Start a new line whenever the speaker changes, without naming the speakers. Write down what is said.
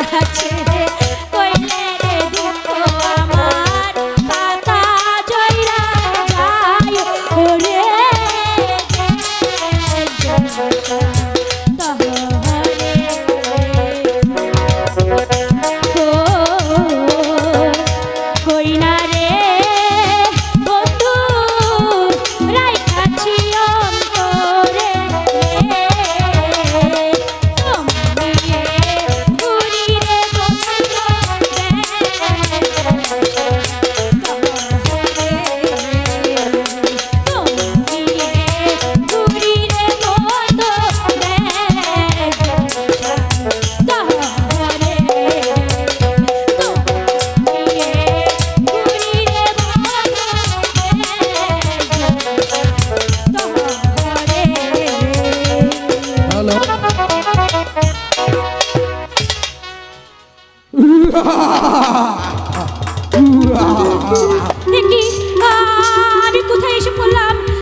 আছে দেখি আরে কোথায় এসে পড়লাম?